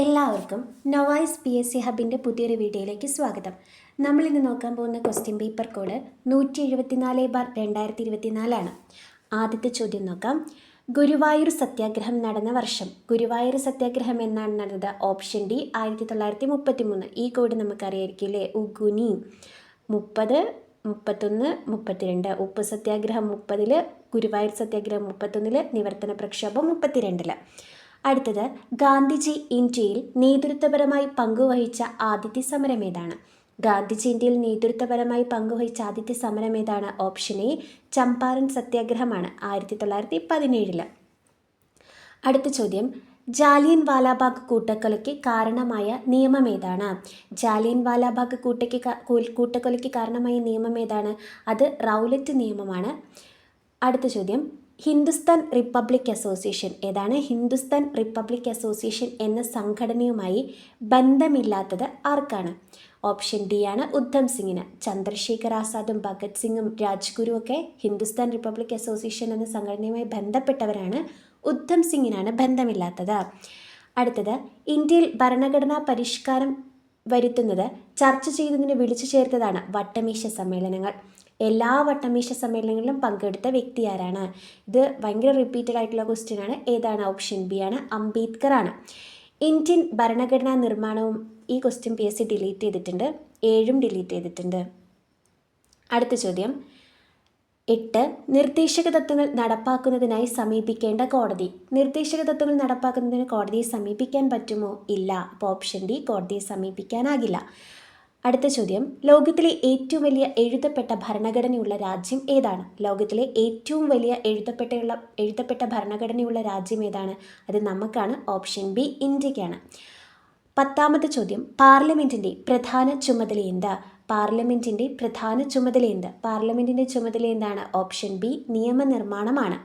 എല്ലാവർക്കും novice P S C ഹബിന്റെ പുതിയൊരു വീഡിയോയിലേക്ക് സ്വാഗതം. നമ്മളിന്ന് നോക്കാൻ പോകുന്ന ക്വസ്റ്റ്യൻ പേപ്പർ കോഡ് നൂറ്റി എഴുപത്തിനാല് ബാർ രണ്ടായിരത്തി ഇരുപത്തിനാലാണ്. ആദ്യത്തെ ചോദ്യം നോക്കാം. ഗുരുവായൂർ സത്യാഗ്രഹം നടന്ന വർഷം. ഗുരുവായൂർ സത്യാഗ്രഹം എന്നാണ് നടന്നത്. ഓപ്ഷൻ ഡി ആയിരത്തി തൊള്ളായിരത്തി മുപ്പത്തി മൂന്ന് ഈ കോഡ് നമുക്കറിയായിരിക്കും അല്ലേ? ഉഗുനി. മുപ്പത് മുപ്പത്തൊന്ന് മുപ്പത്തിരണ്ട്. ഉപ്പ് സത്യാഗ്രഹം മുപ്പതിൽ ഗുരുവായൂർ സത്യാഗ്രഹം മുപ്പത്തൊന്നിൽ നിവർത്തന പ്രക്ഷോഭം മുപ്പത്തിരണ്ടിൽ അടുത്തത് ഗാന്ധിജി ഇന്ത്യയിൽ നേതൃത്വപരമായി പങ്കുവഹിച്ച ആദ്യത്തെ സമരം ഏതാണ്? ഗാന്ധിജി ഇന്ത്യയിൽ നേതൃത്വപരമായി പങ്കുവഹിച്ച ആദ്യത്തെ സമരം ഏതാണ്? ഓപ്ഷൻ എ ചമ്പാരൻ സത്യാഗ്രഹമാണ് ആയിരത്തി തൊള്ളായിരത്തി പതിനേഴിൽ അടുത്ത ചോദ്യം ജാലിയൻ വാലാബാഗ് കൂട്ടക്കൊലയ്ക്ക് കാരണമായ നിയമം ഏതാണ്? ജാലിയൻ വാലാബാഗ് കൂട്ടയ്ക്ക് കൂട്ടക്കൊലയ്ക്ക് കാരണമായ നിയമം ഏതാണ്? അത് റൗലറ്റ് നിയമമാണ്. അടുത്ത ചോദ്യം ഹിന്ദുസ്ഥാൻ റിപ്പബ്ലിക് അസോസിയേഷൻ ഏതാണ്? ഹിന്ദുസ്ഥാൻ റിപ്പബ്ലിക് അസോസിയേഷൻ എന്ന സംഘടനയുമായി ബന്ധമില്ലാത്തത് ആർക്കാണ്? ഓപ്ഷൻ ഡി ആണ് ഉദ്ധം സിംഗിന്. ചന്ദ്രശേഖർ ആസാദും ഭഗത് സിംഗും രാജ്ഗുരു ഒക്കെ ഹിന്ദുസ്ഥാൻ റിപ്പബ്ലിക് അസോസിയേഷൻ എന്ന സംഘടനയുമായി ബന്ധപ്പെട്ടവരാണ്. ഉദ്ധം സിംഗിനാണ് ബന്ധമില്ലാത്തത്. അടുത്തത് ഇന്ത്യയിൽ ഭരണഘടനാ പരിഷ്കാരം വരുത്തുന്നത് ചർച്ച ചെയ്തതിന് വിളിച്ചു ചേർത്തതാണ് വട്ടമേശ സമ്മേളനങ്ങൾ. എല്ലാ വട്ടമേശ സമ്മേളനങ്ങളിലും പങ്കെടുത്ത വ്യക്തി ആരാണ്? ഇത് ഭയങ്കര റിപ്പീറ്റഡ് ആയിട്ടുള്ള ക്വസ്റ്റ്യൻ ആണ്. ഏതാണ്? ഓപ്ഷൻ ബി ആണ്. അംബേദ്കർ ആണ്. ഇന്ത്യൻ ഭരണഘടനാ നിർമ്മാണവും ഈ question P S C delete ചെയ്തിട്ടുണ്ട്. ഏഴും ഡിലീറ്റ് ചെയ്തിട്ടുണ്ട്. അടുത്ത ചോദ്യം. എട്ട്. നിർദ്ദേശക തത്വങ്ങൾ നടപ്പാക്കുന്നതിനായി സമീപിക്കേണ്ട കോടതി. നിർദ്ദേശക തത്വങ്ങൾ നടപ്പാക്കുന്നതിന് കോടതിയെ സമീപിക്കാൻ പറ്റുമോ? ഇല്ല. അപ്പോൾ ഓപ്ഷൻ ഡി കോടതിയെ സമീപിക്കാനാകില്ല. അടുത്ത ചോദ്യം. ലോകത്തിലെ ഏറ്റവും വലിയ എഴുതപ്പെട്ട ഭരണഘടനയുള്ള രാജ്യം ഏതാണ്? ലോകത്തിലെ ഏറ്റവും വലിയ എഴുതപ്പെട്ടുള്ള എഴുതപ്പെട്ട ഭരണഘടനയുള്ള രാജ്യം ഏതാണ്? അത് നമുക്കാണ്. ഓപ്ഷൻ ബി ഇന്ത്യക്കാണ്. പത്താമത്തെ ചോദ്യം. പാർലമെന്റിന്റെ പ്രധാന ചുമതല എന്താ? പാർലമെന്റിന്റെ പ്രധാന ചുമതല എന്ത്? പാർലമെന്റിന്റെ ചുമതല എന്താണ്? ഓപ്ഷൻ ബി നിയമനിർമ്മാണമാണ്.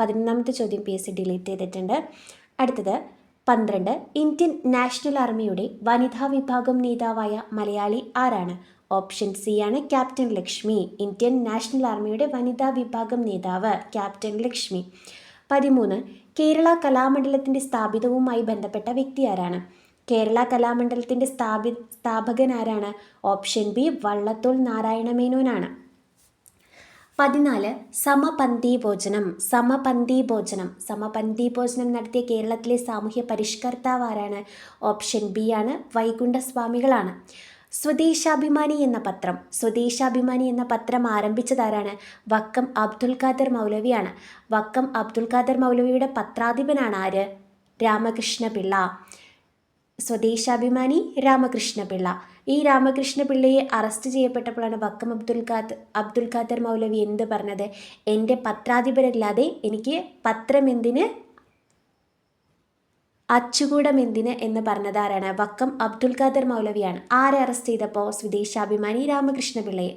പതിനൊന്നാമത്തെ ചോദ്യം പി എസ് സി ഡിലീറ്റ് ചെയ്തിട്ടുണ്ട്. അടുത്തത്. പന്ത്രണ്ട് ഇന്ത്യൻ നാഷണൽ ആർമിയുടെ വനിതാ വിഭാഗം നേതാവായ മലയാളി ആരാണ്? ഓപ്ഷൻ സി ആണ് ക്യാപ്റ്റൻ ലക്ഷ്മി. ഇന്ത്യൻ നാഷണൽ ആർമിയുടെ വനിതാ വിഭാഗം നേതാവ് ക്യാപ്റ്റൻ ലക്ഷ്മി. പതിമൂന്ന് കേരള കലാമണ്ഡലത്തിന്റെ സ്ഥാപിതവുമായി ബന്ധപ്പെട്ട വ്യക്തി ആരാണ്? കേരള കലാമണ്ഡലത്തിന്റെ സ്ഥാപി സ്ഥാപകൻ ആരാണ്? ഓപ്ഷൻ ബി വള്ളത്തോൾ നാരായണ മേനോനാണ് പതിനാല് സമപന്തി ഭോജനം സമപന്തി ഭോജനം സമപന്തി ഭോജനം നടത്തിയ കേരളത്തിലെ സാമൂഹ്യ പരിഷ്കർത്താവ് ആരാണ്? ഓപ്ഷൻ ബി ആണ് വൈകുണ്ഠസ്വാമികളാണ്. സ്വദേശാഭിമാനി എന്ന പത്രം സ്വദേശാഭിമാനി എന്ന പത്രം ആരംഭിച്ചതാരാണ് വക്കം അബ്ദുൽ ഖാദർ മൗലവിയാണ്. വക്കം അബ്ദുൽ ഖാദർ മൗലവിയുടെ പത്രാധിപനാണ് ആര്? രാമകൃഷ്ണ പിള്ള സ്വദേശാഭിമാനി രാമകൃഷ്ണപിള്ള. ഈ രാമകൃഷ്ണപിള്ളയെ അറസ്റ്റ് ചെയ്യപ്പെട്ടപ്പോഴാണ് വക്കം അബ്ദുൽ ഖാദർ അബ്ദുൽ ഖാദർ മൗലവി എന്ത് പറഞ്ഞത്? എന്റെ പത്രാധിപരല്ലാതെ എനിക്ക് പത്രം എന്തിന്? അച്ചുകൂടം എന്തിന് എന്ന് പറഞ്ഞത് ആരാണ് വക്കം അബ്ദുൽ ഖാദർ മൗലവിയാണ്. ആരെ അറസ്റ്റ് ചെയ്തപ്പോൾ സ്വദേശാഭിമാനി രാമകൃഷ്ണപിള്ളയെ?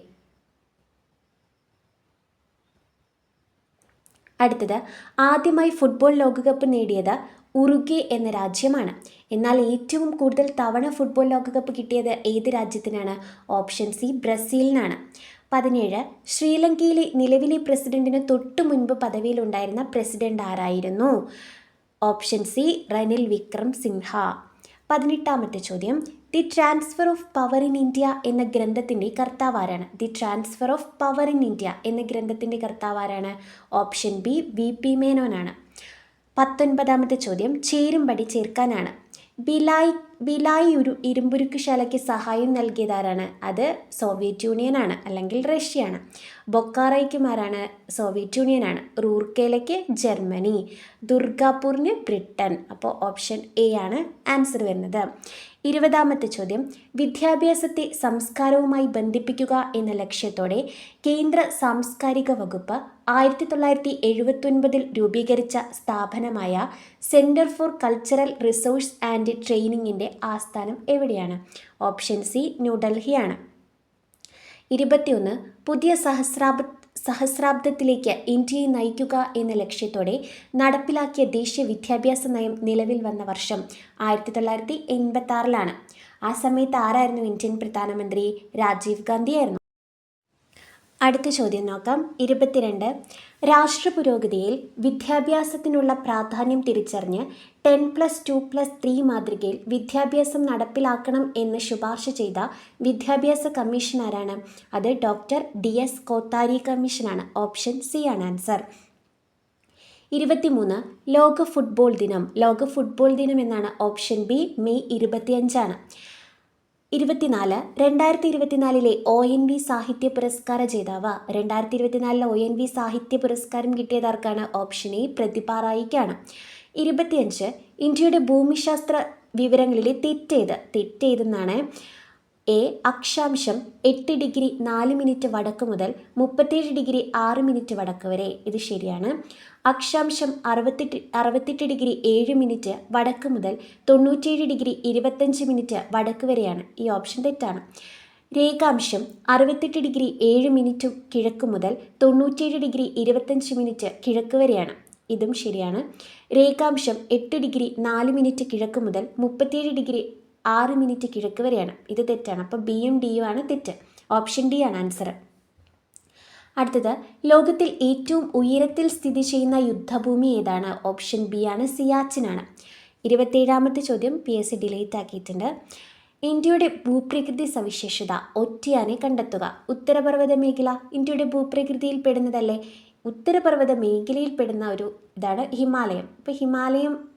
അടുത്തത് ആദ്യമായി ഫുട്ബോൾ ലോകകപ്പ് നേടിയത് ഉറുഗ്വെ എന്ന രാജ്യമാണ്. എന്നാൽ ഏറ്റവും കൂടുതൽ തവണ ഫുട്ബോൾ ലോകകപ്പ് കിട്ടിയത് ഏത് രാജ്യത്തിനാണ്? Option C ബ്രസീലിനാണ്. പതിനേഴ് ശ്രീലങ്കയിലെ നിലവിലെ പ്രസിഡന്റിന് തൊട്ടു മുൻപ് പദവിയിലുണ്ടായിരുന്ന പ്രസിഡന്റ് ആരായിരുന്നു? Option C Ranil Wickremesinghe പതിനെട്ടാമത്തെ ചോദ്യം the transfer of power in India എന്ന ഗ്രന്ഥത്തിന്റെ കർത്താവ് ആരാണ്? The transfer of power in India എന്ന ഗ്രന്ഥത്തിന്റെ കർത്താവ് ആരാണ്? ഓപ്ഷൻ ബി വി പി മേനോനാണ് പത്തൊൻപതാമത്തെ ചോദ്യം ചേരുംപടി ചേർക്കാനാണ്. ബിലായ് ബിലായ് ഒരു ഇരുമ്പുരുക്കുശാലയ്ക്ക് സഹായം നൽകിയതാരാണ്? അത് സോവിയറ്റ് യൂണിയനാണ് അല്ലെങ്കിൽ റഷ്യയാണ്. ബൊക്കാറയ്ക്കുമാരാണ് സോവിയറ്റ് യൂണിയനാണ്. റൂർക്കേലയ്ക്ക് ജർമ്മനി ദുർഗാപൂറിന് ബ്രിട്ടൻ. അപ്പോൾ ഓപ്ഷൻ എ ആണ് ആൻസർ വരുന്നത്. ഇരുപതാമത്തെ ചോദ്യം വിദ്യാഭ്യാസത്തെ സംസ്കാരവുമായി ബന്ധിപ്പിക്കുക എന്ന ലക്ഷ്യത്തോടെ കേന്ദ്ര സാംസ്കാരിക വകുപ്പ് ആയിരത്തി തൊള്ളായിരത്തി എഴുപത്തൊൻപതിൽ രൂപീകരിച്ച സ്ഥാപനമായ centre for cultural resource and ട്രെയിനിങ്ങിന്റെ ആസ്ഥാനം എവിടെയാണ്? ഓപ്ഷൻ സി ന്യൂഡൽഹിയാണ് ഇരുപത്തിയൊന്ന് പുതിയ സഹസ്രാബ് സഹസ്രാബ്ദത്തിലേക്ക് ഇന്ത്യയെ നയിക്കുക എന്ന ലക്ഷ്യത്തോടെ നടപ്പിലാക്കിയ ദേശീയ വിദ്യാഭ്യാസ നയം നിലവിൽ വന്ന വർഷം ആയിരത്തി തൊള്ളായിരത്തി എൺപത്തി ആറിലാണ് ആ സമയത്ത് ആരായിരുന്നു ഇന്ത്യൻ പ്രധാനമന്ത്രി? രാജീവ് ഗാന്ധി ആയിരുന്നു അടുത്ത ചോദ്യം നോക്കാം. ഇരുപത്തിരണ്ട്. രാഷ്ട്ര പുരോഗതിയിൽ വിദ്യാഭ്യാസത്തിനുള്ള പ്രാധാന്യം തിരിച്ചറിഞ്ഞ് ten plus two plus three മാതൃകയിൽ വിദ്യാഭ്യാസം നടപ്പിലാക്കണം എന്ന് ശുപാർശ ചെയ്ത വിദ്യാഭ്യാസ കമ്മീഷൻ ആരാണ്? അത് ഡോക്ടർ ഡി എസ് കോത്താരി കമ്മീഷനാണ് ഓപ്ഷൻ സി ആണ് ആൻസർ. ഇരുപത്തിമൂന്ന്. ലോക ഫുട്ബോൾ ദിനം. ലോക ഫുട്ബോൾ ദിനം എന്നാണ് ഓപ്ഷൻ ബി. മെയ് ഇരുപത്തിയഞ്ചാണ്. ഇരുപത്തിനാല് രണ്ടായിരത്തി ഇരുപത്തിനാലിലെ ഒ എൻ വി സാഹിത്യ പുരസ്കാര ജേതാവ്. രണ്ടായിരത്തി ഇരുപത്തിനാലിലെ ഒ എൻ വി സാഹിത്യ പുരസ്കാരം കിട്ടിയതാർക്കാണ് ഓപ്ഷൻ എ പ്രതിഭ റായിക്കാണ് ഇരുപത്തിയഞ്ച് ഇന്ത്യയുടെ ഭൂമിശാസ്ത്ര വിവരങ്ങളിലെ തെറ്റേത്. തെറ്റേതെന്നാണ് എ അക്ഷാംശം എട്ട് ഡിഗ്രി നാല് മിനിറ്റ് വടക്ക് മുതൽ മുപ്പത്തേഴ് ഡിഗ്രി ആറ് മിനിറ്റ് വടക്ക് വരെ. ഇത് ശരിയാണ്. അക്ഷാംശം അറുപത്തെട്ട് അറുപത്തെട്ട് ഡിഗ്രി ഏഴ് മിനിറ്റ് വടക്ക് മുതൽ തൊണ്ണൂറ്റേഴ് ഡിഗ്രി ഇരുപത്തഞ്ച് മിനിറ്റ് വടക്ക് വരെയാണ്. ഈ ഓപ്ഷൻ തെറ്റാണ്. രേഖാംശം അറുപത്തെട്ട് ഡിഗ്രി ഏഴ് മിനിറ്റ് കിഴക്ക് മുതൽ തൊണ്ണൂറ്റേഴ് ഡിഗ്രി ഇരുപത്തഞ്ച് മിനിറ്റ് കിഴക്ക് വരെയാണ്. ഇതും ശരിയാണ്. രേഖാംശം എട്ട് ഡിഗ്രി നാല് മിനിറ്റ് കിഴക്ക് മുതൽ മുപ്പത്തേഴ് ഡിഗ്രി ആറ് മിനിറ്റ് കിഴക്ക് വരെയാണ്. ഇത് തെറ്റാണ്. അപ്പോൾ ബിയും ഡിയും ആണ് തെറ്റ്. ഓപ്ഷൻ ഡി ആണ് ആൻസർ അടുത്തത് ലോകത്തിൽ ഏറ്റവും ഉയരത്തിൽ സ്ഥിതി ചെയ്യുന്ന യുദ്ധഭൂമി ഏതാണ്? ഓപ്ഷൻ ബി ആണ് സിയാച്ചിനാണ്. ഇരുപത്തേഴാമത്തെ ചോദ്യം പി എസ് സി ഡിലേറ്റ് ആക്കിയിട്ടുണ്ട്. ഇന്ത്യയുടെ ഭൂപ്രകൃതി സവിശേഷത ഒറ്റയാനെ കണ്ടെത്തുക. ഉത്തരപർവത മേഖല ഇന്ത്യയുടെ ഭൂപ്രകൃതിയിൽ പെടുന്നതല്ലേ? ഉത്തരപർവത മേഖലയിൽ പെടുന്ന ഒരു ഇതാണ് ഹിമാലയം. ഇപ്പോൾ ഹിമാലയം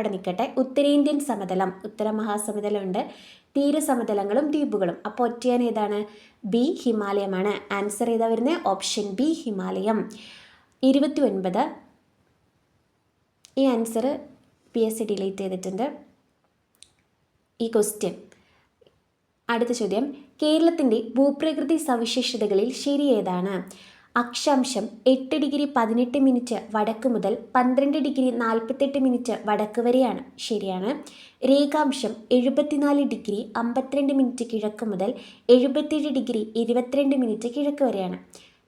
അവിടെ നിൽക്കട്ടെ ഉത്തരേന്ത്യൻ സമതലം. ഉത്തര മഹാസമതലമുണ്ട്. തീരസമതലങ്ങളും ദ്വീപുകളും. അപ്പോൾ ഒറ്റയാൻ ഏതാണ്? ബി ഹിമാലയമാണ്. ആൻസർ ഏതാ വരുന്നത് ഓപ്ഷൻ ബി ഹിമാലയം. ഇരുപത്തി ഒൻപത് ഈ answer P S C delete ചെയ്തിട്ടുണ്ട്. ഈ ക്വസ്റ്റ്യൻ അടുത്ത ചോദ്യം. കേരളത്തിന്റെ ഭൂപ്രകൃതി സവിശേഷതകളിൽ ശരി ഏതാണ്? അക്ഷാംശം എട്ട് ഡിഗ്രി പതിനെട്ട് മിനിറ്റ് വടക്ക് മുതൽ പന്ത്രണ്ട് ഡിഗ്രി നാൽപ്പത്തെട്ട് മിനിറ്റ് വടക്ക് വരെയാണ്. ശരിയാണ്. രേഖാംശം എഴുപത്തിനാല് ഡിഗ്രി അമ്പത്തിരണ്ട് മിനിറ്റ് കിഴക്ക് മുതൽ എഴുപത്തേഴ് ഡിഗ്രി ഇരുപത്തിരണ്ട് മിനിറ്റ് കിഴക്ക് വരെയാണ്.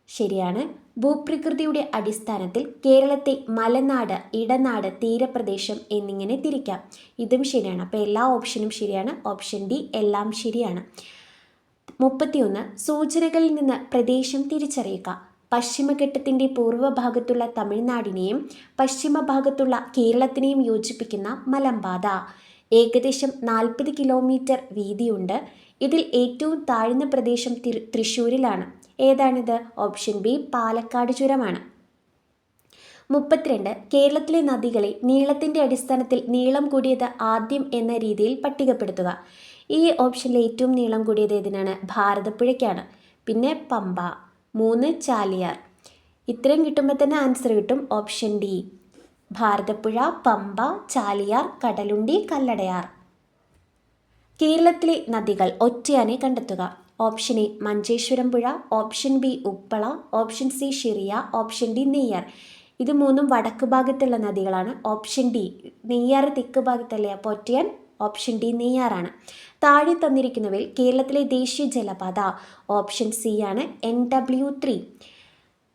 ശരിയാണ്. ഭൂപ്രകൃതിയുടെ അടിസ്ഥാനത്തിൽ കേരളത്തെ മലനാട് ഇടനാട് തീരപ്രദേശം എന്നിങ്ങനെ തിരിക്കാം. ഇതും ശരിയാണ്. അപ്പോൾ എല്ലാ ഓപ്ഷനും ശരിയാണ്. ഓപ്ഷൻ ഡി എല്ലാം ശരിയാണ്. മുപ്പത്തിയൊന്ന്. സൂചനകളിൽ നിന്ന് പ്രദേശം തിരിച്ചറിയുക. പശ്ചിമഘട്ടത്തിന്റെ പൂർവഭാഗത്തുള്ള തമിഴ്നാടിനെയും പശ്ചിമഭാഗത്തുള്ള കേരളത്തിനെയും യോജിപ്പിക്കുന്ന മലമ്പാത. ഏകദേശം നാൽപ്പത് കിലോമീറ്റർ വീതിയുണ്ട്. ഇതിൽ ഏറ്റവും താഴ്ന്ന പ്രദേശം തൃശ്ശൂരിലാണ്. ഏതാണിത്? ഓപ്ഷൻ ബി പാലക്കാട് ചുരമാണ്. മുപ്പത്തിരണ്ട്. കേരളത്തിലെ നദികളെ നീളത്തിന്റെ അടിസ്ഥാനത്തിൽ നീളം കൂടിയത് ആദ്യം എന്ന രീതിയിൽ പട്ടികപ്പെടുത്തുക. ഈ ഓപ്ഷനിലെ ഏറ്റവും നീളം കൂടിയത് ഏതിനാണ്? ഭാരതപ്പുഴയ്ക്കാണ്. പിന്നെ പമ്പ. മൂന്ന് ചാലിയാർ. ഇത്രയും കിട്ടുമ്പോൾ തന്നെ ആൻസർ കിട്ടും. Option D Bharathappuzha Pamba Chaliyar Kadalundi Kalladayar. കേരളത്തിലെ നദികൾ ഒറ്റയാനെ കണ്ടെത്തുക. ഓപ്ഷൻ എ മഞ്ചേശ്വരം പുഴ. Option B Uppala. Option C Shiriya. Option D Neyyar. ഇത് മൂന്നും വടക്ക് ഭാഗത്തുള്ള നദികളാണ്. ഓപ്ഷൻ ഡി നെയ്യാർ തെക്ക് ഭാഗത്തല്ലേ? അപ്പോൾ ഒറ്റയാൻ ഓപ്ഷൻ ഡി നെയ്യാറാണ്. താഴെ തന്നിരിക്കുന്നവയിൽ കേരളത്തിലെ ദേശീയ ജലപാത ഓപ്ഷൻ സി ആണ് എൻ ഡബ്ല്യു ത്രീ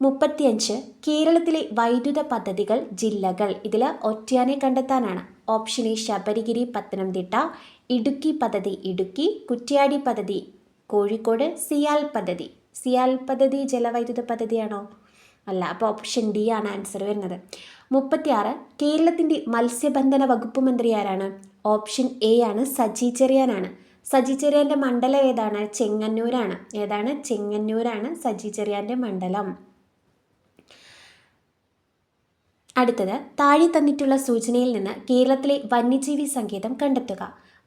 മുപ്പത്തിയഞ്ച് കേരളത്തിലെ വൈദ്യുത പദ്ധതികൾ ജില്ലകൾ. ഇതിൽ ഒറ്റയാനെ കണ്ടെത്താനാണ്. ഓപ്ഷൻ എ ശബരിഗിരി പത്തനംതിട്ട ഇടുക്കി പദ്ധതി ഇടുക്കി കുറ്റ്യാടി പദ്ധതി കോഴിക്കോട് സിയാൽ പദ്ധതി. സിയാൽ പദ്ധതി ജലവൈദ്യുത പദ്ധതിയാണോ? അല്ല അപ്പോൾ ഓപ്ഷൻ ഡി ആണ് ആൻസർ വരുന്നത്. മുപ്പത്തിയാറ് കേരളത്തിന്റെ മത്സ്യബന്ധന വകുപ്പ് മന്ത്രി ആരാണ് ഓപ്ഷൻ എ ആണ് സജി ചെറിയാനാണ്. സജി ചെറിയാന്റെ മണ്ഡലം ഏതാണ്? ചെങ്ങന്നൂരാണ്. ഏതാണ്? ചെങ്ങന്നൂരാണ് സജി ചെറിയാന്റെ മണ്ഡലം. അടുത്തത് താഴെ തന്നിട്ടുള്ള സൂചനയിൽ നിന്ന് കേരളത്തിലെ വന്യജീവി സങ്കേതം കണ്ടെത്തുക.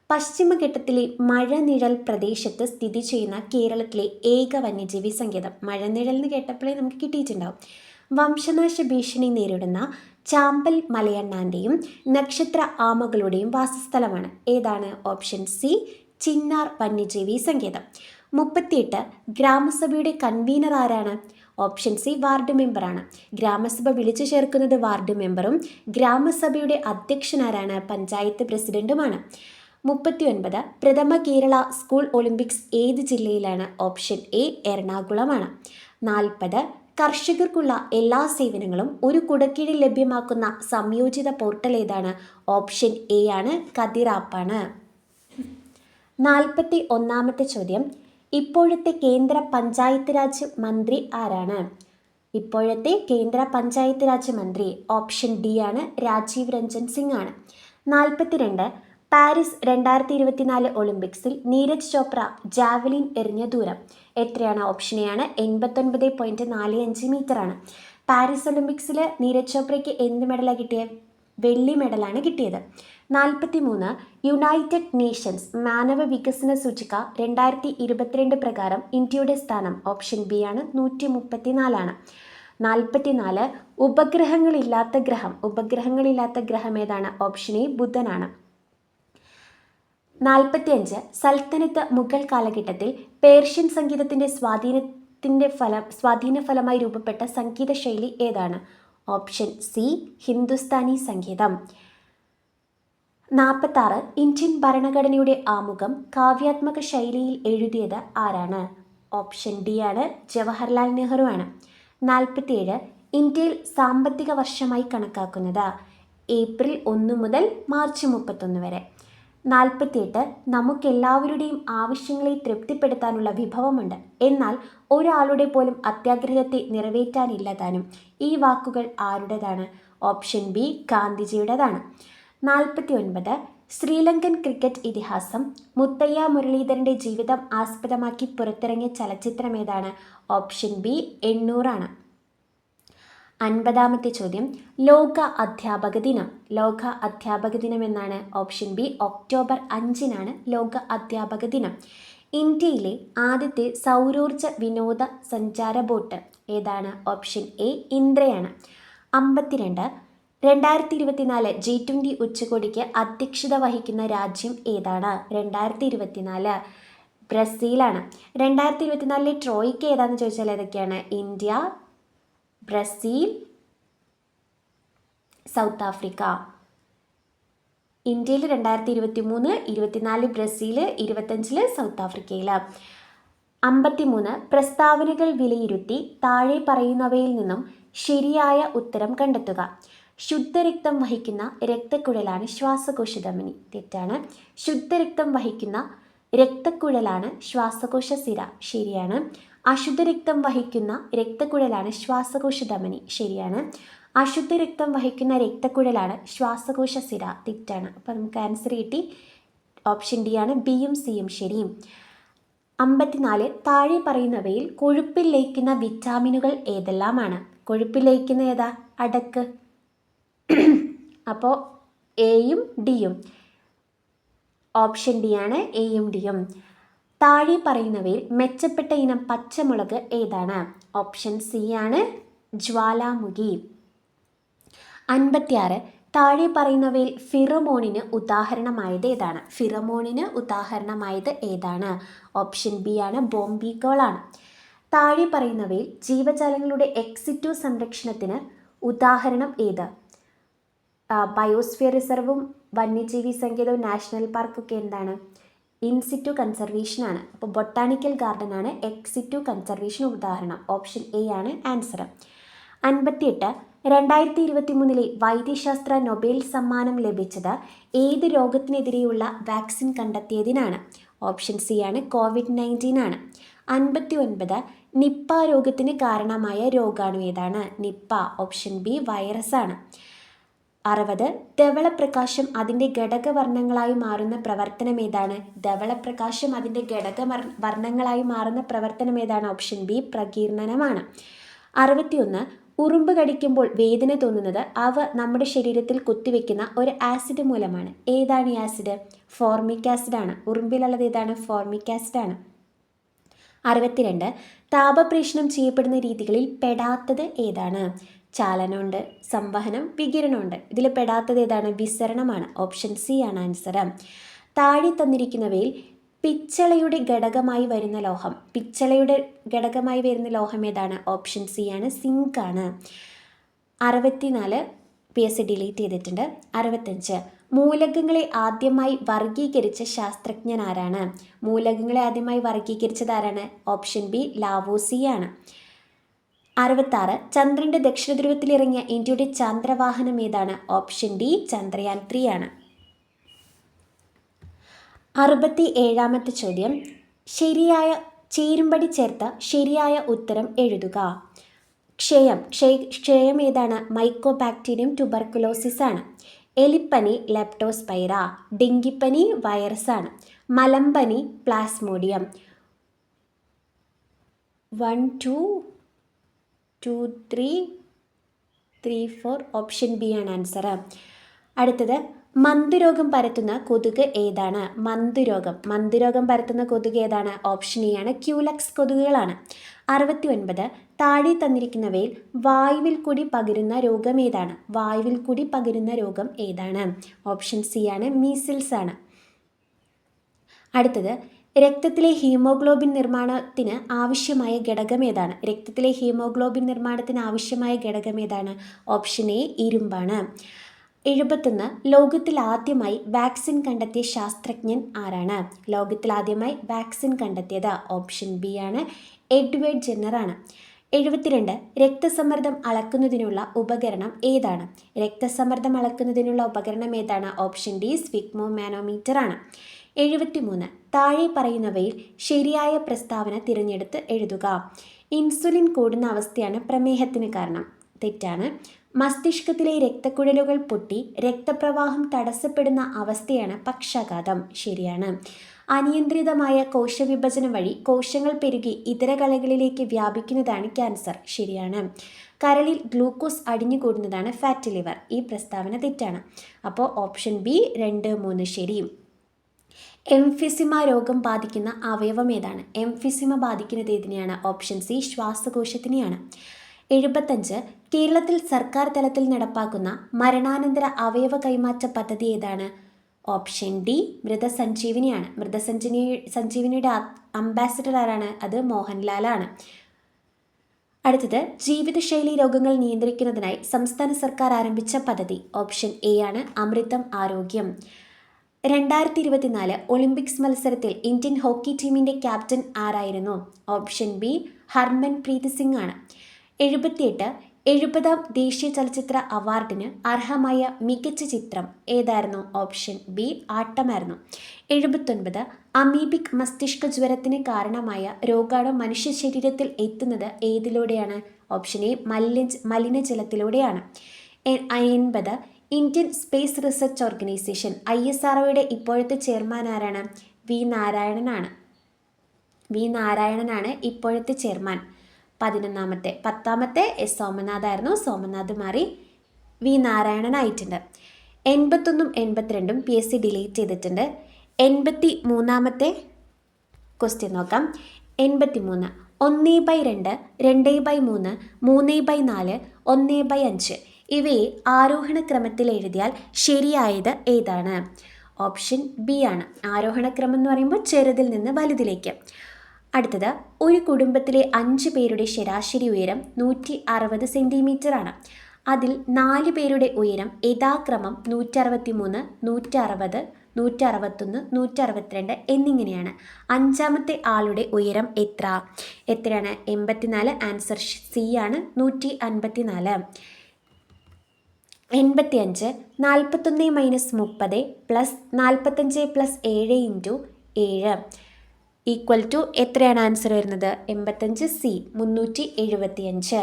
പശ്ചിമഘട്ടത്തിലെ മഴനിഴൽ പ്രദേശത്ത് സ്ഥിതി ചെയ്യുന്ന കേരളത്തിലെ ഏക വന്യജീവി സങ്കേതം. മഴനിഴൽ എന്ന് കേട്ടപ്പോഴേ നമുക്ക് കിട്ടിയിട്ടുണ്ടാവും. വംശനാശ ഭീഷണി നേരിടുന്ന ചാമ്പൽ മലയണ്ണാന്റെയും നക്ഷത്ര ആമകളുടെയും വാസസ്ഥലമാണ്. ഏതാണ് ഓപ്ഷൻ സി? ചിന്നാർ വന്യജീവി സങ്കേതം. മുപ്പത്തിയെട്ട് ഗ്രാമസഭയുടെ കൺവീനർ ആരാണ്? ഓപ്ഷൻ സി വാർഡ് മെമ്പറാണ്. ഗ്രാമസഭ വിളിച്ചു ചേർക്കുന്നത് വാർഡ് മെമ്പറും ഗ്രാമസഭയുടെ അധ്യക്ഷനാരാണ് പഞ്ചായത്ത് പ്രസിഡന്റുമാണ്. മുപ്പത്തി ഒൻപത് പ്രഥമ കേരള സ്കൂൾ ഒളിമ്പിക്സ് ഏത് ജില്ലയിലാണ്? ഓപ്ഷൻ എ എറണാകുളമാണ്. നാൽപ്പത് കർഷകർക്കുള്ള എല്ലാ സേവനങ്ങളും ഒരു കുടക്കീഴിൽ ലഭ്യമാക്കുന്ന സംയോജിത പോർട്ടൽ ഏതാണ്? ഓപ്ഷൻ എ ആണ് കതിർ ആപ്പാണ് നാൽപ്പത്തി ഒന്നാമത്തെ ചോദ്യം. ഇപ്പോഴത്തെ കേന്ദ്ര പഞ്ചായത്ത് രാജ് മന്ത്രി ആരാണ്? ഇപ്പോഴത്തെ കേന്ദ്ര പഞ്ചായത്ത് രാജ് മന്ത്രി ഓപ്ഷൻ ഡി ആണ് രാജീവ് രഞ്ജൻ സിംഗ് ആണ്. നാൽപ്പത്തിരണ്ട്. പാരീസ് രണ്ടായിരത്തി ഇരുപത്തിനാല് ഒളിമ്പിക്സിൽ നീരജ് ചോപ്ര ജാവലിൻ എറിഞ്ഞ ദൂരം. എത്രയാണ്? ഓപ്ഷൻ ആണ്. എൺപത്തൊൻപത് പോയിന്റ് നാല് അഞ്ച് മീറ്ററാണ് പാരീസ് ഒളിമ്പിക്സിൽ നീരജ് ചോപ്രയ്ക്ക് എന്ത് മെഡലാണ് കിട്ടിയത് വെള്ളി മെഡലാണ് കിട്ടിയത്. നാൽപ്പത്തി മൂന്ന് യുണൈറ്റഡ് നേഷൻസ് മാനവ വികസന സൂചിക രണ്ടായിരത്തി ഇരുപത്തിരണ്ട് പ്രകാരം ഇന്ത്യയുടെ സ്ഥാനം ഓപ്ഷൻ ബി ആണ്. നൂറ്റി മുപ്പത്തി നാലാണ് നാൽപ്പത്തിനാല് ഉപഗ്രഹങ്ങളില്ലാത്ത ഗ്രഹം. ഉപഗ്രഹങ്ങളില്ലാത്ത ഗ്രഹം ഏതാണ്? ഓപ്ഷൻ എ ബുധനാണ്. നാൽപ്പത്തിയഞ്ച് സൽത്തനത്ത് മുഗൾ കാലഘട്ടത്തിൽ പേർഷ്യൻ സംഗീതത്തിന്റെ സ്വാധീനത്തിന്റെ ഫലം സ്വാധീന ഫലമായി രൂപപ്പെട്ട സംഗീത ശൈലി ഏതാണ്? ഓപ്ഷൻ സി ഹിന്ദുസ്ഥാനി സംഗീതം. നാൽപ്പത്താറ് ഇന്ത്യൻ ഭരണഘടനയുടെ ആമുഖം കാവ്യാത്മക ശൈലിയിൽ എഴുതിയത് ആരാണ്? ഓപ്ഷൻ ഡി ആണ് ജവഹർലാൽ നെഹ്റു ആണ്. നാൽപ്പത്തിയേഴ് ഇന്ത്യയിൽ സാമ്പത്തിക വർഷമായി കണക്കാക്കുന്നത് ഏപ്രിൽ ഒന്ന് മുതൽ മാർച്ച് മുപ്പത്തൊന്ന് വരെ. നാൽപ്പത്തിയെട്ട് നമുക്കെല്ലാവരുടെയും ആവശ്യങ്ങളെ തൃപ്തിപ്പെടുത്താനുള്ള വിഭവമുണ്ട്. എന്നാൽ ഒരാളുടെ പോലും അത്യാഗ്രഹത്തെ നിറവേറ്റാനില്ല താനും ഈ വാക്കുകൾ ആരുടേതാണ്? ഓപ്ഷൻ ബി ഗാന്ധിജിയുടേതാണ്. നാൽപ്പത്തി ഒൻപത് ശ്രീലങ്കൻ ക്രിക്കറ്റ് ഇതിഹാസം മുത്തയ്യ മുരളീധരന്റെ ജീവിതം ആസ്പദമാക്കി പുറത്തിറങ്ങിയ ചലച്ചിത്രം ഏതാണ് ഓപ്ഷൻ ബി എണ്ണൂറാണ്. അൻപതാമത്തെ ചോദ്യം. ലോക അധ്യാപക ദിനം. ലോക അധ്യാപക ദിനം എന്നാണ് ഓപ്ഷൻ ബി. ഒക്ടോബർ അഞ്ചിനാണ് ലോക അധ്യാപക ദിനം. ഇന്ത്യയിലെ ആദ്യത്തെ സൗരോർജ വിനോദ സഞ്ചാര ബോട്ട് ഏതാണ്? ഓപ്ഷൻ എ ഇന്ദ്രയാണ്. അമ്പത്തിരണ്ട്. രണ്ടായിരത്തി ഇരുപത്തിനാല് ജി ട്വന്റി ഉച്ചകോടിക്ക് അധ്യക്ഷത വഹിക്കുന്ന രാജ്യം ഏതാണ്? രണ്ടായിരത്തി ഇരുപത്തിനാല് ബ്രസീലാണ്. രണ്ടായിരത്തി ഇരുപത്തിനാലിലെ ട്രോയ്ക്ക് ഏതാണെന്ന് ചോദിച്ചാൽ ഏതൊക്കെയാണ്? India Brazil South Africa. ഇന്ത്യയിൽ രണ്ടായിരത്തി ഇരുപത്തി മൂന്ന് ഇരുപത്തിനാല് ബ്രസീൽ ഇരുപത്തഞ്ചിൽ സൗത്ത് ആഫ്രിക്കയിൽ അമ്പത്തിമൂന്ന് പ്രസ്താവനകൾ വിലയിരുത്തി താഴെ പറയുന്നവയിൽ നിന്നും ശരിയായ ഉത്തരം കണ്ടെത്തുക. ശുദ്ധരക്തം വഹിക്കുന്ന രക്തക്കുഴലാണ് ശ്വാസകോശ ധമനി തെറ്റാണ് ശുദ്ധരക്തം വഹിക്കുന്ന രക്തക്കുഴലാണ് ശ്വാസകോശ സിര. ശരിയാണ്. അശുദ്ധ രക്തം വഹിക്കുന്ന രക്തക്കുഴലാണ് ശ്വാസകോശ ധമനി. ശരിയാണ്. അശുദ്ധ രക്തം വഹിക്കുന്ന രക്തക്കുഴലാണ് ശ്വാസകോശ സിര. തെറ്റാണ്. അപ്പോൾ നമുക്ക് ആൻസർ കിട്ടി. ഓപ്ഷൻ ഡി ആണ് ബിയും സിയും ശരിയും. അമ്പത്തിനാല് താഴെ പറയുന്നവയിൽ കൊഴുപ്പിൽ ലയിക്കുന്ന വിറ്റാമിനുകൾ ഏതെല്ലാമാണ്? കൊഴുപ്പിൽ ലയിക്കുന്ന ഏതാ? അടക്ക്. അപ്പോൾ എയും ഡിയും ഓപ്ഷൻ ഡി ആണ് എയും ഡിയും താഴെ പറയുന്നവയിൽ മെച്ചപ്പെട്ട ഇനം പച്ചമുളക് ഏതാണ്? ഓപ്ഷൻ സി ആണ് ജ്വാലാമുഖി. അൻപത്തിയാറ്. താഴെ പറയുന്നവയിൽ ഫിറമോണിന് ഉദാഹരണമായത് ഏതാണ്? ഫിറമോണിന് ഉദാഹരണമായത് ഏതാണ്? ഓപ്ഷൻ ബി ആണ് ബോംബിഗോളാണ്. താഴെ പറയുന്നവയിൽ ജീവജാലങ്ങളുടെ എക്സിറ്റു സംരക്ഷണത്തിന് ഉദാഹരണം ഏത്? ബയോസ്ഫിയർ റിസർവും വന്യജീവി സങ്കേതവും നാഷണൽ പാർക്കൊക്കെ എന്താണ്? ഇൻസിറ്റു കൺസർവേഷൻ ആണ്. അപ്പോൾ ബൊട്ടാണിക്കൽ ഗാർഡൻ ആണ് എക്സിറ്റു കൺസർവേഷൻ ഉദാഹരണം. ഓപ്ഷൻ എ ആണ് ആൻസർ അൻപത്തിയെട്ട്. രണ്ടായിരത്തി ഇരുപത്തി മൂന്നിലെ വൈദ്യശാസ്ത്ര നൊബേൽ സമ്മാനം ലഭിച്ചത് ഏത് രോഗത്തിനെതിരെയുള്ള വാക്സിൻ കണ്ടെത്തിയതിനാണ്? ഓപ്ഷൻ സി ആണ് കോവിഡ് നയന്റീൻ ആണ്. അൻപത്തി ഒൻപത് നിപ്പ രോഗത്തിന് കാരണമായ രോഗാണു ഏതാണ്? നിപ്പ. ഓപ്ഷൻ ബി വൈറസ് ആണ്. അറുപത്. ധവളപ്രകാശം അതിന്റെ ഘടകവർണങ്ങളായി മാറുന്ന പ്രവർത്തനം ഏതാണ്? ധവളപ്രകാശം അതിന്റെ ഘടക വർണങ്ങളായി മാറുന്ന പ്രവർത്തനം ഏതാണ്? ഓപ്ഷൻ ബി പ്രകീർണനമാണ്. അറുപത്തിയൊന്ന്. ഉറുമ്പ് കടിക്കുമ്പോൾ വേദന തോന്നുന്നത് അവ നമ്മുടെ ശരീരത്തിൽ കുത്തിവെക്കുന്ന ഒരു ആസിഡ് മൂലമാണ്. ഏതാണ് ഈ ആസിഡ്? ഫോർമിക് ആസിഡാണ്. ഉറുമ്പിലുള്ളത് ഏതാണ്? ഫോർമിക് ആസിഡാണ്. അറുപത്തിരണ്ട്. താപപ്രേഷണം ചെയ്യപ്പെടുന്ന രീതികളിൽ പെടാത്തത് ഏതാണ്? ചാലനമുണ്ട് സംവഹനം വികിരണമുണ്ട്. ഇതിൽ പെടാത്തത് ഏതാണ്? വിസരണമാണ്. ഓപ്ഷൻ സി ആണ് ആൻസർ. താഴെ തന്നിരിക്കുന്നവയിൽ പിച്ചളയുടെ ഘടകമായി വരുന്ന ലോഹം. പിച്ചളയുടെ ഘടകമായി വരുന്ന ലോഹം ഏതാണ്? ഓപ്ഷൻ സി ആണ്. സിങ്ക് ആണ്. അറുപത്തിനാല് പി എസ് സി ഡിലീറ്റ് ചെയ്തിട്ടുണ്ട്. അറുപത്തഞ്ച്. മൂലകങ്ങളെ ആദ്യമായി വർഗീകരിച്ച ശാസ്ത്രജ്ഞൻ ആരാണ്? മൂലകങ്ങളെ ആദ്യമായി വർഗീകരിച്ചത് ആരാണ്? ഓപ്ഷൻ ബി ലാവോസി ആണ്. അറുപത്താറ്. ചന്ദ്രന്റെ ദക്ഷിണ ധ്രുവത്തിലിറങ്ങിയ ഇന്ത്യയുടെ ചന്ദ്രവാഹനം ഏതാണ്? ഓപ്ഷൻ ഡി ചന്ദ്രയാൻ ത്രീ ആണ് അറുപത്തി ഏഴാമത്തെ ചോദ്യം. ശരിയായ ചേരുംപടി ചേർത്ത ശരിയായ ഉത്തരം എഴുതുക. ക്ഷയം. ക്ഷയ ക്ഷയം ഏതാണ്? മൈക്കോബാക്ടീരിയം ട്യൂബർക്കുലോസിസ് ആണ് എലിപ്പനി ലെപ്റ്റോസ്പൈറ. ഡെങ്കിപ്പനി വൈറസ് ആണ് മലമ്പനി plasmodium. One two two three three four option B ആണ് ആൻസർ അടുത്തത് മന്ദുരോഗം പരത്തുന്ന കൊതുക് ഏതാണ്? മന്ദുരോഗം. മന്ദുരോഗം പരത്തുന്ന കൊതുക് ഏതാണ്? ഓപ്ഷൻ എ ആണ്. ക്യൂലക്സ് കൊതുകുകളാണ്. അറുപത്തി ഒൻപത് താഴെ തന്നിരിക്കുന്നവയിൽ വായുവിൽ കൂടി പകരുന്ന രോഗം ഏതാണ്? വായുവിൽ കൂടി പകരുന്ന രോഗം ഏതാണ്? ഓപ്ഷൻ സി ആണ്. മീസിൽസ് ആണ്. അടുത്തത് രക്തത്തിലെ ഹീമോഗ്ലോബിൻ നിർമ്മാണത്തിന് ആവശ്യമായ ഘടകം ഏതാണ്? രക്തത്തിലെ ഹീമോഗ്ലോബിൻ നിർമ്മാണത്തിന് ആവശ്യമായ ഘടകം ഏതാണ്? ഓപ്ഷൻ എ ഇരുമ്പാണ്. എഴുപത്തൊന്ന് ലോകത്തിൽ ആദ്യമായി വാക്സിൻ കണ്ടെത്തിയ ശാസ്ത്രജ്ഞൻ ആരാണ്? ലോകത്തിൽ ആദ്യമായി വാക്സിൻ കണ്ടെത്തിയത് ഓപ്ഷൻ ബി ആണ് എഡ്വേർഡ് ജെന്നറാണ് എഴുപത്തിരണ്ട് രക്തസമ്മർദ്ദം അളക്കുന്നതിനുള്ള ഉപകരണം ഏതാണ്? രക്തസമ്മർദ്ദം അളക്കുന്നതിനുള്ള ഉപകരണം ഏതാണ്? ഓപ്ഷൻ ഡി സ്വിഗ്മോ മാനോമീറ്റർ ആണ്. എഴുപത്തിമൂന്ന്. താഴെ പറയുന്നവയിൽ ശരിയായ പ്രസ്താവന തിരഞ്ഞെടുത്ത് എഴുതുക. ഇൻസുലിൻ കൂടുന്ന അവസ്ഥയാണ് പ്രമേഹത്തിന് കാരണം. തെറ്റാണ്. മസ്തിഷ്കത്തിലെ രക്തക്കുഴലുകൾ പൊട്ടി രക്തപ്രവാഹം തടസ്സപ്പെടുന്ന അവസ്ഥയാണ് പക്ഷാഘാതം. ശരിയാണ്. അനിയന്ത്രിതമായ കോശവിഭജനം വഴി കോശങ്ങൾ പെരുകി ഇതര കലകളിലേക്ക് വ്യാപിക്കുന്നതാണ് ക്യാൻസർ. ശരിയാണ്. കരളിൽ ഗ്ലൂക്കോസ് അടിഞ്ഞുകൂടുന്നതാണ് ഫാറ്റ് ലിവർ. ഈ പ്രസ്താവന തെറ്റാണ്. അപ്പോൾ ഓപ്ഷൻ ബി രണ്ട് മൂന്ന് ശരി. എംഫിസിമ രോഗം ബാധിക്കുന്ന അവയവം ഏതാണ്? എംഫിസിമ ബാധിക്കുന്നത് ഏതിനെയാണ്? ഓപ്ഷൻ സി ശ്വാസകോശത്തിനെയാണ്. എഴുപത്തഞ്ച് കേരളത്തിൽ സർക്കാർ തലത്തിൽ നടപ്പാക്കുന്ന മരണാനന്തര അവയവ കൈമാറ്റ പദ്ധതി ഏതാണ്? ഓപ്ഷൻ ഡി മൃതസഞ്ജീവിനിയാണ്. മൃതസഞ്ജീവി സഞ്ജീവിനിയുടെ അംബാസിഡർ ആരാണ്? അത് മോഹൻലാലാണ്. അടുത്തത് ജീവിതശൈലി രോഗങ്ങൾ നിയന്ത്രിക്കുന്നതിനായി സംസ്ഥാന സർക്കാർ ആരംഭിച്ച പദ്ധതി. ഓപ്ഷൻ എ ആണ് അമൃതം ആരോഗ്യം. രണ്ടായിരത്തി ഇരുപത്തിനാല് ഒളിമ്പിക്സ് മത്സരത്തിൽ ഇന്ത്യൻ ഹോക്കി ടീമിന്റെ ക്യാപ്റ്റൻ ആരായിരുന്നു? Option B Harmanpreet Singh ആണ്. എഴുപത്തിയെട്ട് എഴുപതാം ദേശീയ ചലച്ചിത്ര അവാർഡിന് അർഹമായ മികച്ച ചിത്രം ഏതായിരുന്നു? ഓപ്ഷൻ ബി ആട്ടമായിരുന്നു. എഴുപത്തൊൻപത് അമീബിക് മസ്തിഷ്ക ജ്വരത്തിന് കാരണമായ രോഗാണു മനുഷ്യ ശരീരത്തിൽ എത്തുന്നത് ഏതിലൂടെയാണ്? ഓപ്ഷൻ എ മലിന മലിനജലത്തിലൂടെയാണ്. എൺപത് Indian space research organisation I S R ഇപ്പോഴത്തെ ചെയർമാൻ ആരാണ്? വി നാരായണനാണ്. വി നാരായണനാണ് ഇപ്പോഴത്തെ ചെയർമാൻ. പതിനൊന്നാമത്തെ പത്താമത്തെ എസ് സോമനാഥ് ആയിരുന്നു. സോമനാഥ് മാറി വി നാരായണനായിട്ടുണ്ട്. എൺപത്തൊന്നും എൺപത്തിരണ്ടും പി എസ് സി ഡിലീറ്റ് ചെയ്തിട്ടുണ്ട്. എൺപത്തി മൂന്നാമത്തെ ക്വസ്റ്റ്യൻ നോക്കാം. എൺപത്തി മൂന്ന് ഒന്ന് ബൈ രണ്ട് രണ്ട് ബൈ മൂന്ന് മൂന്ന് ബൈ നാല് ഒന്ന് ബൈ അഞ്ച്. ഇവയെ ആരോഹണ ക്രമത്തിൽ എഴുതിയാൽ ശരിയായത് ഏതാണ്? ഓപ്ഷൻ ബി ആണ്. ആരോഹണ ക്രമം എന്ന് പറയുമ്പോൾ ചെറുതിൽ നിന്ന് വലുതിലേക്ക്. അടുത്തത് ഒരു കുടുംബത്തിലെ അഞ്ച് പേരുടെ ശരാശരി ഉയരം നൂറ്റി അറുപത് സെന്റിമീറ്റർ ആണ്. അതിൽ നാല് പേരുടെ ഉയരം യഥാക്രമം നൂറ്ററുപത്തി മൂന്ന് നൂറ്ററുപത് നൂറ്ററുപത്തൊന്ന് നൂറ്ററുപത്തിരണ്ട് എന്നിങ്ങനെയാണ്. അഞ്ചാമത്തെ ആളുടെ ഉയരം എത്ര? എത്രയാണ്? എൺപത്തിനാല്. ആൻസർ സി ആണ് നൂറ്റി അൻപത്തി എൺപത്തി അഞ്ച് നാൽപ്പത്തൊന്ന് മൈനസ് മുപ്പത് പ്ലസ് നാൽപ്പത്തഞ്ച് പ്ലസ് ഏഴ് ഇന്റു ഏഴ്. ഈക്വൽ ടു എത്രയാണ് ആൻസർ വരുന്നത്? എൺപത്തഞ്ച് സി മുന്നൂറ്റി എഴുപത്തി അഞ്ച്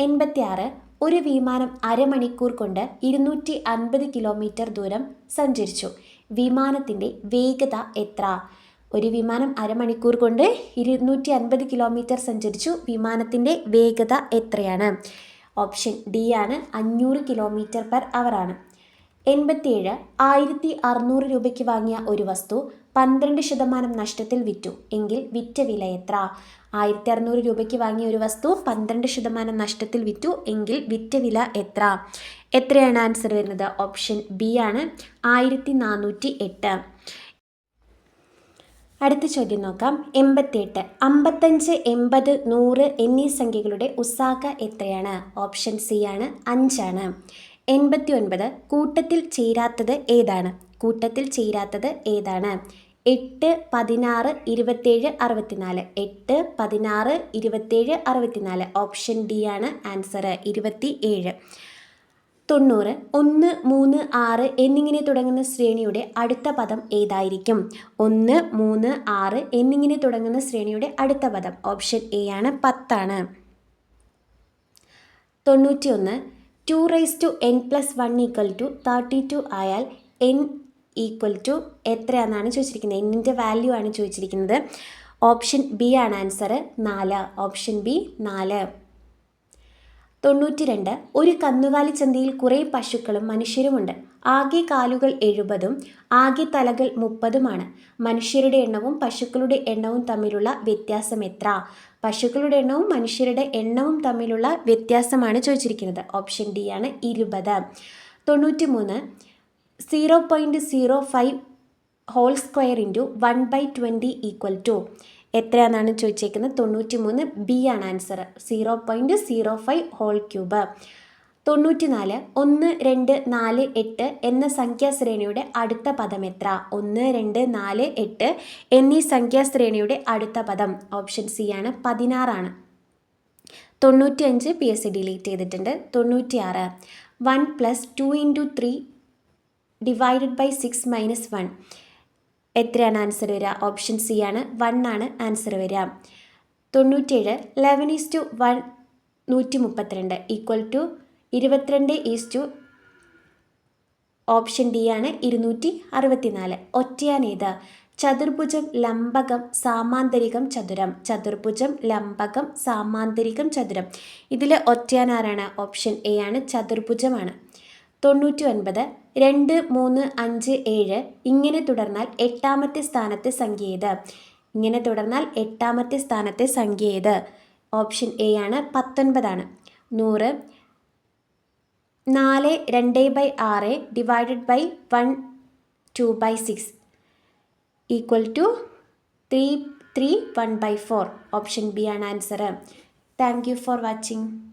എൺപത്തി ആറ് ഒരു വിമാനം അരമണിക്കൂർ കൊണ്ട് ഇരുന്നൂറ്റി അൻപത് കിലോമീറ്റർ ദൂരം സഞ്ചരിച്ചു. വിമാനത്തിന്റെ വേഗത എത്ര? ഒരു വിമാനം അരമണിക്കൂർ കൊണ്ട് ഇരുന്നൂറ്റി അൻപത് കിലോമീറ്റർ സഞ്ചരിച്ചു. വിമാനത്തിന്റെ വേഗത എത്രയാണ്? ഓപ്ഷൻ ഡി ആണ് അഞ്ഞൂറ് കിലോമീറ്റർ പെർ അവർ ആണ്. എൺപത്തിയേഴ് ആയിരത്തി അറുന്നൂറ് രൂപയ്ക്ക് വാങ്ങിയ ഒരു വസ്തു പന്ത്രണ്ട് ശതമാനം നഷ്ടത്തിൽ വിറ്റു. എങ്കിൽ വിറ്റ വില എത്ര? ആയിരത്തി അറുന്നൂറ് രൂപയ്ക്ക് വാങ്ങിയ ഒരു വസ്തു പന്ത്രണ്ട് ശതമാനം നഷ്ടത്തിൽ വിറ്റു. എങ്കിൽ വിറ്റ വില എത്ര? എത്രയാണ് ആൻസർ വരുന്നത്? ഓപ്ഷൻ ബി ആണ് ആയിരത്തി നാനൂറ്റി എട്ട്. അടുത്ത ചോദ്യം നോക്കാം. എൺപത്തിയെട്ട് അമ്പത്തഞ്ച് എൺപത് നൂറ് എന്നീ സംഖ്യകളുടെ ഉസാക്ക എത്രയാണ്? ഓപ്ഷൻ സി ആണ് അഞ്ചാണ്. എൺപത്തി ഒൻപത് കൂട്ടത്തിൽ ചേരാത്തത് ഏതാണ്? കൂട്ടത്തിൽ ചേരാത്തത് ഏതാണ്? എട്ട് പതിനാറ് ഇരുപത്തേഴ് അറുപത്തിനാല്. എട്ട് പതിനാറ് ഇരുപത്തേഴ് അറുപത്തിനാല്. ഓപ്ഷൻ ഡി ആണ് ആൻസർ ഇരുപത്തി ഏഴ് തൊണ്ണൂറ് ഒന്ന് മൂന്ന് ആറ് എന്നിങ്ങനെ തുടങ്ങുന്ന ശ്രേണിയുടെ അടുത്ത പദം ഏതായിരിക്കും? ഒന്ന് മൂന്ന് ആറ് എന്നിങ്ങനെ തുടങ്ങുന്ന ശ്രേണിയുടെ അടുത്ത പദം ഓപ്ഷൻ എ ആണ് പത്താണ്. തൊണ്ണൂറ്റി ഒന്ന് two raise to n plus one equal to thirty two ആയാൽ എൻ ഈക്വൽ ടു എത്രയാണെന്നാണ് ചോദിച്ചിരിക്കുന്നത്? എന്നിന്റെ വാല്യൂ ആണ് ചോദിച്ചിരിക്കുന്നത്. ഓപ്ഷൻ ബി ആണ് ആൻസർ നാല്. ഓപ്ഷൻ ബി നാല്. തൊണ്ണൂറ്റി രണ്ട് ഒരു കന്നുകാലി ചന്തയിൽ കുറേ പശുക്കളും മനുഷ്യരുമുണ്ട്. ആകെ കാലുകൾ എഴുപതും ആകെ തലകൾ മുപ്പതുമാണ്. മനുഷ്യരുടെ എണ്ണവും പശുക്കളുടെ എണ്ണവും തമ്മിലുള്ള വ്യത്യാസം എത്ര? പശുക്കളുടെ എണ്ണവും മനുഷ്യരുടെ എണ്ണവും തമ്മിലുള്ള വ്യത്യാസമാണ് ചോദിച്ചിരിക്കുന്നത്. ഓപ്ഷൻ ഡി ആണ് ഇരുപത്. തൊണ്ണൂറ്റി മൂന്ന് zero point zero five whole square into one by twenty equal to. എത്രയാണെന്നാണ് ചോദിച്ചേക്കുന്നത്? തൊണ്ണൂറ്റി മൂന്ന് ബി ആണ് answer zero point zero five whole cube തൊണ്ണൂറ്റി നാല് ഒന്ന് രണ്ട് നാല് എട്ട് എന്ന സംഖ്യാശ്രേണിയുടെ അടുത്ത പദം എത്ര? ഒന്ന് രണ്ട് നാല് എട്ട് എന്നീ സംഖ്യാശ്രേണിയുടെ അടുത്ത പദം. ഓപ്ഷൻ സി ആണ് പതിനാറാണ്. തൊണ്ണൂറ്റി അഞ്ച് പി എസ് സി ഡിലീറ്റ് ചെയ്തിട്ടുണ്ട്. തൊണ്ണൂറ്റി ആറ് one plus two into three divided by six minus one എത്രയാണ് ആൻസർ വരിക? ഓപ്ഷൻ സി ആണ്. വൺ ആണ് ആൻസർ വരിക. തൊണ്ണൂറ്റേഴ് ലെവൻ ഈസ് ടു വൺ നൂറ്റി മുപ്പത്തിരണ്ട് ഈക്വൽ ടു ഇരുപത്തിരണ്ട് ഈസ് ടു ഓപ്ഷൻ ഡി ആണ് ഇരുന്നൂറ്റി അറുപത്തിനാല് ഒറ്റയാൻ ഏത് ചതുർഭുജം ലംബകം സാമാന്തരികം ചതുരം. ചതുർഭുജം ലംബകം സാമാന്തരികം ചതുരം. ഇതിൽ ഒറ്റയാൻ ആരാണ്? ഓപ്ഷൻ എ ആണ്. ചതുർഭുജമാണ്. തൊണ്ണൂറ്റി ഒൻപത് രണ്ട് മൂന്ന് അഞ്ച് ഏഴ് ഇങ്ങനെ തുടർന്നാൽ എട്ടാമത്തെ സ്ഥാനത്തെ സംഖ്യ ഏത് ഇങ്ങനെ തുടർന്നാൽ എട്ടാമത്തെ സ്ഥാനത്തെ സംഖ്യ ഏത് ഓപ്ഷൻ എ ആണ് പത്തൊൻപതാണ്. നൂറ് നാല് രണ്ട് ബൈ ആറ് divided by one two by six equal to three three one by four. Option B ആണ് answer thank you for watching.